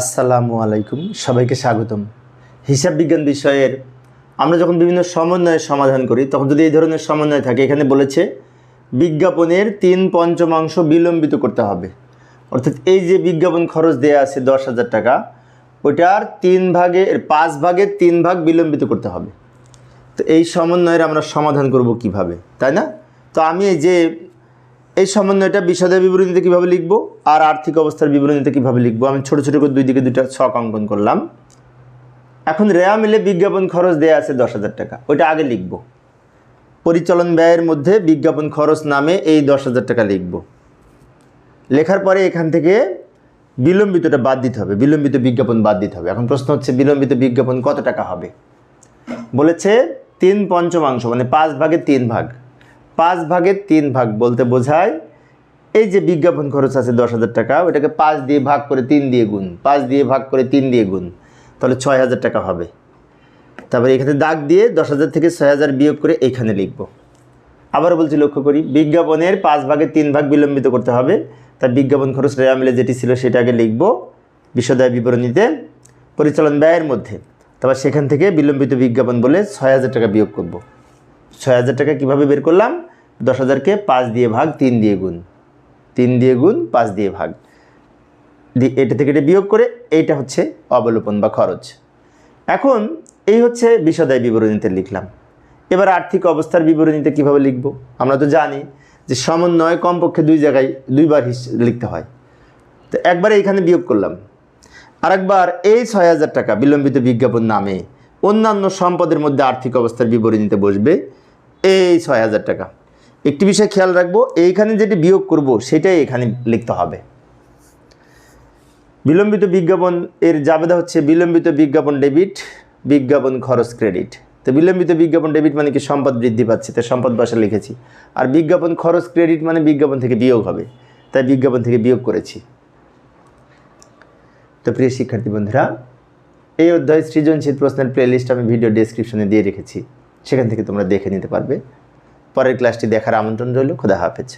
আসসালামু আলাইকুম, সবাইকে স্বাগতম। হিসাব বিজ্ঞান বিষয়ের আমরা যখন বিভিন্ন সমন্বয়ের সমাধান করি, তখন যদি এই ধরনের সমন্বয় থাকে, এখানে বলেছে বিজ্ঞাপনের তিন পঞ্চমাংশ বিলম্বিত করতে হবে। অর্থাৎ এই যে বিজ্ঞাপন খরচ দেয়া আছে দশ হাজার টাকা, ওইটার তিন ভাগে পাঁচ ভাগের তিন ভাগ বিলম্বিত করতে হবে। তো এই সমন্বয়ের আমরা সমাধান করব কীভাবে, তাই না? তো আমি এই যে এই সমন্বয়টা বিশদের বিবরণীতে কীভাবে লিখব আর আর্থিক অবস্থার বিবরণীতে কীভাবে লিখব? আমি ছোটো ছোটো করে দুই দিকে দুইটা ছক অঙ্কন করলাম। এখন রেয়া মিলে বিজ্ঞাপন খরচ দেয়া আছে দশ হাজার টাকা। ওইটা আগে লিখব। পরিচালন ব্যয়ের মধ্যে বিজ্ঞাপন খরচ নামে এই দশ হাজার টাকা লিখব। লেখার পরে এখান থেকে বিলম্বিতটা বাদ দিতে হবে। বিলম্বিত বিজ্ঞাপন বাদ দিতে হবে। এখন প্রশ্ন হচ্ছে, বিলম্বিত বিজ্ঞাপন কত টাকা হবে? বলেছে তিন পঞ্চমাংশ মানে পাঁচ ভাগে তিন ভাগ। পাঁচ ভাগের তিন ভাগ বলতে বোঝায়, এই যে বিজ্ঞাপন খরচ আছে দশ হাজার টাকা, ওটাকে পাঁচ দিয়ে ভাগ করে তিন দিয়ে গুণ, পাঁচ দিয়ে ভাগ করে তিন দিয়ে গুণ, তাহলে ছয় হাজার টাকা হবে। তারপরে এখানে দাগ দিয়ে দশ হাজার থেকে ছয় হাজার বিয়োগ করে এখানে লিখব। আবার বলছি লক্ষ্য করি, বিজ্ঞাপনের পাঁচ ভাগের তিন ভাগ বিলম্বিত করতে হবে তার বিজ্ঞাপন খরচ রেয়া মিলে যেটি ছিল সেটাকে লিখব, বিশদায় বিবরণীতে, পরিচালন ব্যয়ের মধ্যে। তারপর সেখান থেকে বিলম্বিত বিজ্ঞাপন বলে ছয় হাজার টাকা বিয়োগ করব। ছয় হাজার টাকা কীভাবে বের করলাম? দশ হাজারকে পাঁচ দিয়ে ভাগ তিন দিয়ে গুণ। তিন দিয়ে গুণ, পাঁচ দিয়ে ভাগ। এটা থেকে এটা বিয়োগ করে এইটা হচ্ছে অবলোপন বা খরচ। এখন এই হচ্ছে বিশদায় বিবরণীতে লিখলাম। এবার আর্থিক অবস্থার বিবরণীতে কীভাবে লিখব? আমরা তো জানি যে সমন্বয় কমপক্ষে দুই জায়গায় দুইবার লিখতে হয়। তো একবার এইখানে বিয়োগ করলাম। আরেকবার এই ছয় হাজার টাকা বিলম্বিত বিজ্ঞাপন নামে অন্যান্য সম্পদের মধ্যে আর্থিক অবস্থার বিবরণীতে বসবে এই ছয় হাজার টাকা। একটি বিষয় খেয়াল রাখব, এইখানে যেটি বিয়োগ করব, সেটাই এখানে লিখতে হবে। বিলম্বিত বিজ্ঞাপন, এর জাবেদা হচ্ছে বিলম্বিত বিজ্ঞাপন ডেবিট, বিজ্ঞাপন খরচ ক্রেডিট। তো বিলম্বিত বিজ্ঞাপন ডেবিট মানে কি? সম্পদ বৃদ্ধি পাচ্ছে। তাই সম্পদ ভাষা লিখেছি। আর বিজ্ঞাপন খরচ ক্রেডিট মানে বিজ্ঞাপন থেকে বিয়োগ হবে। তাই বিজ্ঞাপন থেকে বিয়োগ করেছি। তো প্রিয় শিক্ষার্থী বন্ধুরা, এই অধ্যায় সৃজনশীল প্রশ্নের প্লেলিস্ট আমি ভিডিও ডেসক্রিপশনে দিয়ে রেখেছি। সেখান থেকে তোমরা দেখে নিতে পারবে। পরের ক্লাসটি দেখার আমন্ত্রণ রইল। খোদা হাফেজ।